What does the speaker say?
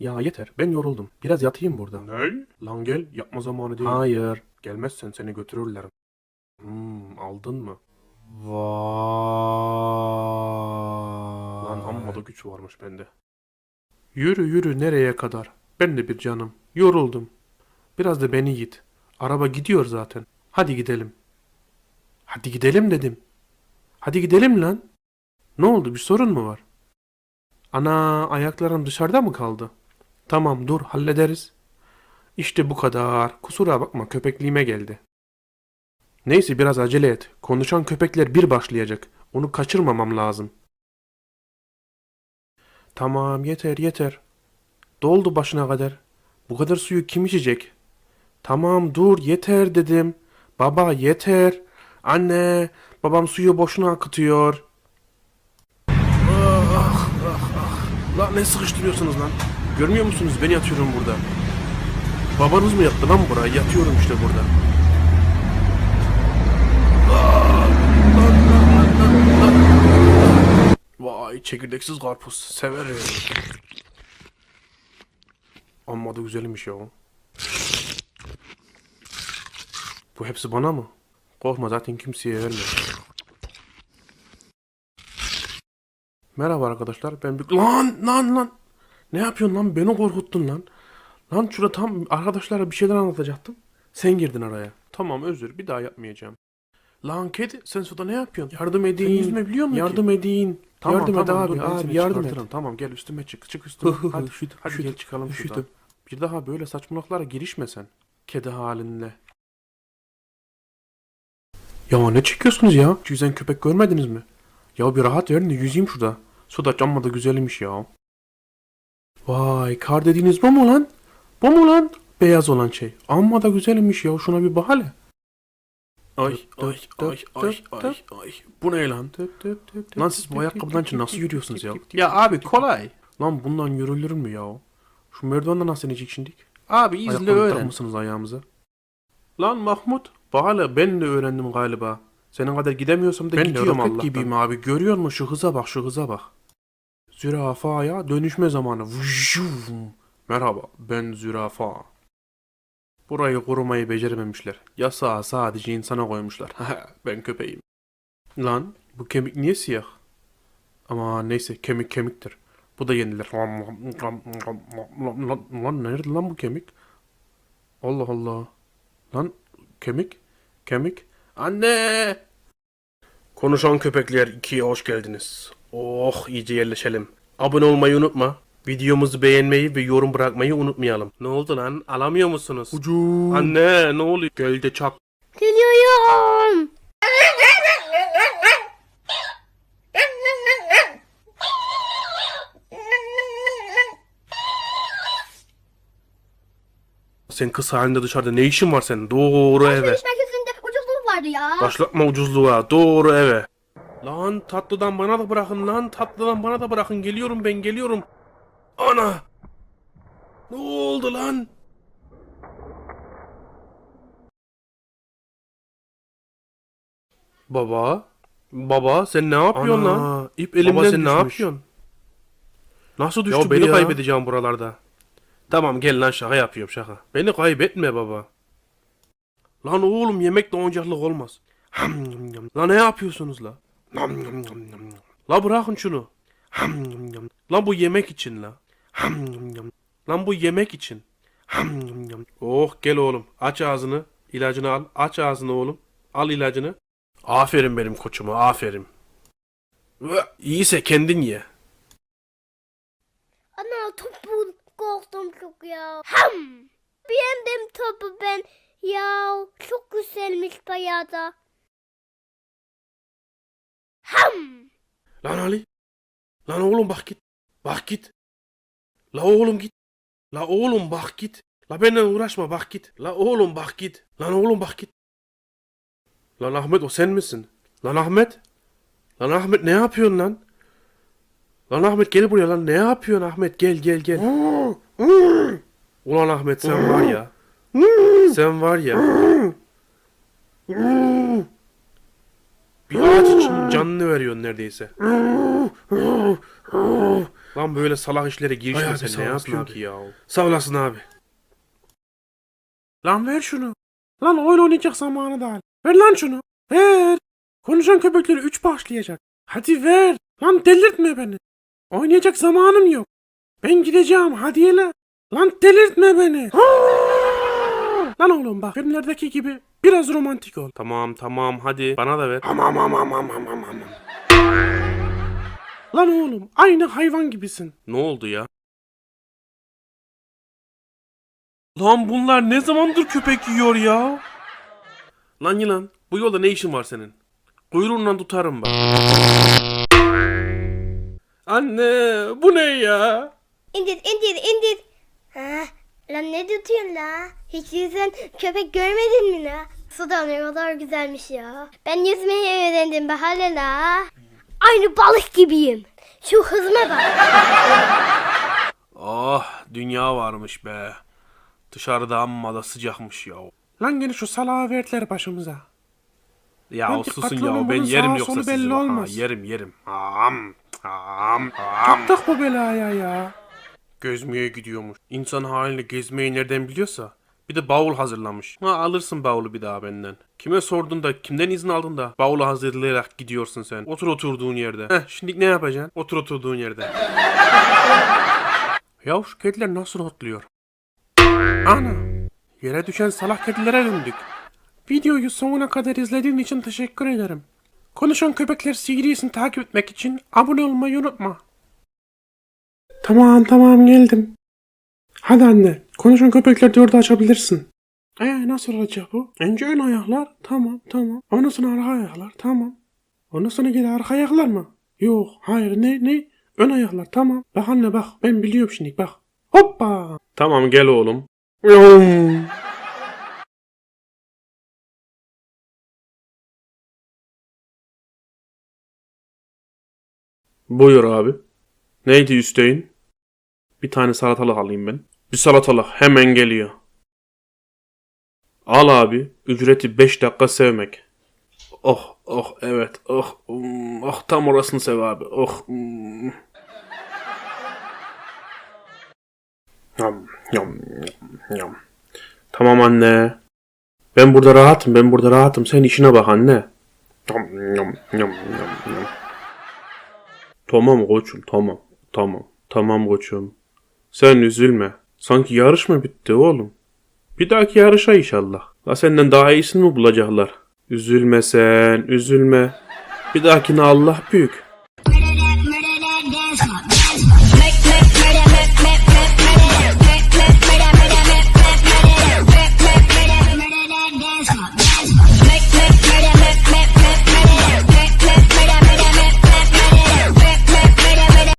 Ya yeter ben yoruldum. Biraz yatayım burada. Ne? Lan gel yapma zamanı değil. Hayır. Gelmezsen seni götürürler. Hmm, aldın mı? Vay. Lan amma da güç varmış bende. Yürü yürü nereye kadar? Ben de bir canım. Yoruldum. Biraz da beni git. Araba gidiyor zaten. Hadi gidelim. Hadi gidelim dedim. Hadi gidelim lan. Ne oldu bir sorun mu var? Ana ayaklarım dışarıda mı kaldı? Tamam dur hallederiz. İşte bu kadar. Kusura bakma köpekliğime geldi. Neyse biraz acele et. Konuşan köpekler bir başlayacak. Onu kaçırmamam lazım. Tamam yeter yeter. Doldu başına kadar. Bu kadar suyu kim içecek? Tamam dur yeter dedim. Baba yeter. Anne babam suyu boşuna akıtıyor. Ah, ah, ah. Lan ne sıkıştırıyorsunuz lan? Görmüyor musunuz ben yatıyorum burada. Babanız mı yattı lan buraya? Yatıyorum işte burada. Vay çekirdeksiz karpuz severim. Amma da güzelmiş ya. Bu hepsi bana mı? Korkma zaten kimseye vermiyorum. Merhaba arkadaşlar ben bir... Lan lan lan! Ne yapıyorsun lan? Beni korkuttun lan. Lan şurada tam arkadaşlara bir şeyler anlatacaktım. Sen girdin araya. Tamam özür bir daha yapmayacağım. Lan kedi sen suda ne yapıyorsun? Yardım edin. Sen yüzme biliyor musun Yardım edin. Tamam, yardım et abi, abi yardım et. Tamam gel üstüme çık. Çık üstüme. hadi Üşüdüm, hadi üşüdüm, gel çıkalım şuradan. üşüdüm. Bir daha böyle saçmalıklara girişme sen. Kedi halinle. Ya ne çekiyorsunuz ya? Hiç Yüzen köpek görmediniz mi? Ya bir rahat verin de yüzeyim şurada. Suda amma da güzelmiş ya. Vay kar dediğiniz bu mu lan? Bu mu lan? Beyaz olan şey. Amma da güzelmiş ya. Şuna bir bak hele. Ay ay ay ay ay ay. Bu ne lan? Lan siz bu ayakkabıdan için nasıl yürüyorsunuz ya? Ya abi kolay. Lan bundan yürülür mü ya? Şu merdivenden nasıl inecek şimdi? Abi izle Ayakkabı öğren. mısınız ayağımıza? Lan Mahmut. Hele ben de öğrendim galiba. Senin kadar gidemiyorsam da Ben gidiyorum Allah'tan. gibiyim abi. Görüyor musun şu hıza bak şu hıza bak. Zürafaya dönüşme zamanı. Vujum. Merhaba ben zürafa. Burayı korumayı becerememişler. Yasağı sadece insana koymuşlar. ben köpeğim. Lan bu kemik niye siyah? Ama neyse kemik kemiktir. Bu da yenilir. Lan, nerede lan bu kemik? Allah Allah. Lan kemik, kemik. Anne! Konuşan köpekler 2'ye hoş geldiniz. Oh iyice yerleşelim. Abone olmayı unutma. Videomuzu beğenmeyi ve yorum bırakmayı unutmayalım. Ne oldu lan? Alamıyor musunuz? Ucu. Anne ne oluyor? Gel de çak. Geliyorum. Sen kız halinde dışarıda ne işin var senin? Doğru eve. Alışveriş merkezinde ucuzluk vardı ya. Başlatma ucuzluğa. Doğru eve. Lan tatlıdan bana da bırakın lan. Tatlıdan bana da bırakın. Geliyorum ben geliyorum. Ana. Ne oldu lan? Baba. Baba sen ne yapıyorsun Ana, lan? İp elimden Baba, sen ne düşmüş. yapıyorsun? Nasıl düştü Ya bu beni ya? kaybedeceğim buralarda. Tamam gel lan şaka yapıyorum şaka. Beni kaybetme baba. Lan oğlum yemekle oyuncaklık olmaz. Ham, yam, yam. La ne yapıyorsunuz la? La bırakın şunu. Lan bu yemek için la. Lan bu yemek için. Oh gel oğlum aç ağzını. İlacını al. Aç ağzını oğlum. Al ilacını. Aferin benim koçuma aferin. İyiyse kendin ye. Ana topu korktum çok ya. Ham. Beğendim topu ben. Ya çok güzelmiş bayağı da. Ham. Lan Ali. Lan oğlum bak git. Bak git. La oğlum git. La oğlum bak git. La benden uğraşma bak git. La oğlum bak git. Lan oğlum bak git. Lan Ahmet o sen misin? Lan Ahmet. Lan Ahmet ne yapıyorsun lan? Lan Ahmet gel buraya lan. Ne yapıyorsun Ahmet? Gel gel gel. Ulan Ahmet sen var ya. Sen var ya. Canını veriyorsun neredeyse. Lan böyle salak işlere girişme sen ne yapıyorsun ki ya? Sağ olasın abi. Lan ver şunu. Lan oyun oynayacak zamanı da. Ver lan şunu. Ver. Konuşan köpekleri 3 başlayacak. Hadi ver. Lan delirtme beni. Oynayacak zamanım yok. Ben gideceğim hadi hele. Lan delirtme beni. lan oğlum bak filmlerdeki gibi biraz romantik ol. Tamam tamam hadi bana da ver. Amam amam amam amam. Lan oğlum aynı hayvan gibisin. Ne oldu ya? Lan bunlar ne zamandır köpek yiyor ya? Lan yılan bu yolda ne işin var senin? Kuyruğundan tutarım bak. Anne bu ne ya? İndir indir indir. Ha, lan ne tutuyorsun la? Hiç yüzen köpek görmedin mi la? Su da ne kadar güzelmiş ya. Ben yüzmeyi öğrendim be hala la. Aynı balık gibiyim. Şu hızıma bak. Oh dünya varmış be. Dışarıda amma da sıcakmış ya. Lan gene şu salağı verdiler başımıza. Ya Lan susun dikkatli ya ben bunun yerim sağa yoksa solu sizi. belli bak. Ha, olmaz. yerim yerim. Am, am, am. Çattık bu belaya ya. Gezmeye gidiyormuş. İnsan haline gezmeyi nereden biliyorsa. Bir de bavul hazırlamış. Ha alırsın bavulu bir daha benden. Kime sordun da kimden izin aldın da bavulu hazırlayarak gidiyorsun sen. Otur oturduğun yerde. Heh şimdi ne yapacaksın? Otur oturduğun yerde. ya şu kediler nasıl otluyor? Ana yere düşen salak kedilere döndük. Videoyu sonuna kadar izlediğin için teşekkür ederim. Konuşan Köpekler serisini takip etmek için abone olmayı unutma. Tamam tamam geldim. Hadi anne. Konuşan köpekler dördü açabilirsin. Ee nasıl olacak bu? Önce ön ayaklar. Tamam tamam. Ondan sonra arka ayaklar. Tamam. Ondan sonra geri arka ayaklar mı? Yok. Hayır ne ne? Ön ayaklar tamam. Bak anne bak. Ben biliyorum şimdi bak. Hoppa. Tamam gel oğlum. Buyur abi. Neydi isteğin? Bir tane salatalık alayım ben. Bir salatalık hemen geliyor. Al abi. Ücreti 5 dakika sevmek. Oh oh evet oh mm, oh tam orasını sev abi oh. Yam, yam, yam, yam. Tamam anne. Ben burada rahatım ben burada rahatım sen işine bak anne. Yam, yam, yam, yam, yam. Tamam koçum tamam tamam tamam koçum. Sen üzülme. Sanki yarış mı bitti oğlum? Bir dahaki yarışa inşallah. La senden daha iyisini mi bulacaklar? Üzülme sen, üzülme. Bir dahakine Allah büyük.